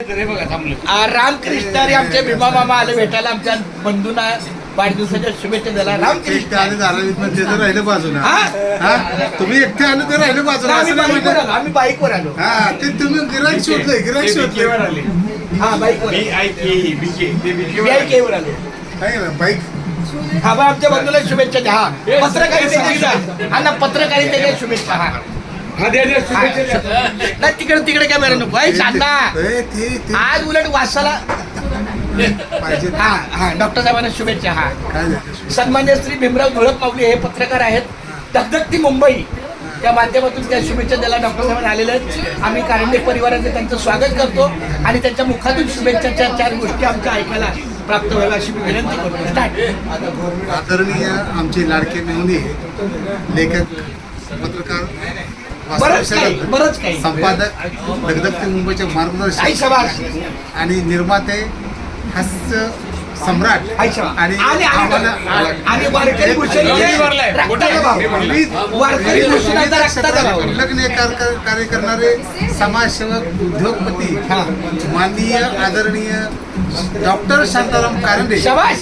रे बघा थांबलो आ, रामकृष्ण अरे आमचे भीमा मामा आले भेटायला. आमच्या बंधूंना वाढदिवसाच्या शुभेच्छा दिला रामकृष्ण. आले धारावीत ते तर राहिलं बाजूला. हा? हा? तुम्ही एकटे आले तर राहिलं बाजूला. आम्ही असं नाही बाईकवर म्हणलं. आलो. आम्ही बाईकवर आलो. हा ते तुम्ही गिराक शोधलंय गिराक शोधलंय आले. हा बाईकवर आले. वर आलो. काय ना बाईक. हा बा आमच्या बंधूला शुभेच्छा द्या. हा पत्रकारितेच्या हा ना पत्रकारितेच्या शुभेच्छा. हा. नाही तिकडे तिकडे काय मेरा नको ते ते आज उलट वासाला पाहिजे. हा हा डॉक्टर साहेबांना शुभेच्छा हा. सन्मान्य श्री भीमराव धुळप माऊली हे पत्रकार आहेत. धगधगती मुंबई. त्या माध्यमातून त्या शुभेच्छा द्यायला डॉक्टर साहेबांना आलेले आहेत. आम्ही कारंडे परिवाराचे त्यांचं स्वागत करतो आणि त्यांच्या मुखातून शुभेच्छाच्या चार गोष्टी आमच्या ऐकायला प्राप्त व्हायला अशी मी विनंती करतो. आदरणीय आमचे लाडके मेहुणे लेखक पत्रकार बरंच काही वास्तव बरंच काही. संपादक दगदगते मुंबईचे मार्गदर्शक. आणि निर्माते हास्य सम्राट आणि आणि वारकरी कार्य करणारे समाजसेवक उद्योगपती. माननीय आदरणीय डॉक्टर शांताराम कारंडे.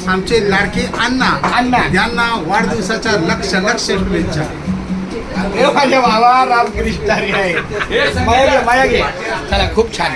आमचे लाडके अण्णा अण्णा. यांना वाढदिवसाच्या लक्ष लक्ष शुभेच्छा. हे माझ्या भावा रामकृष्ण आहे. माया घे घे. चला खूप छान.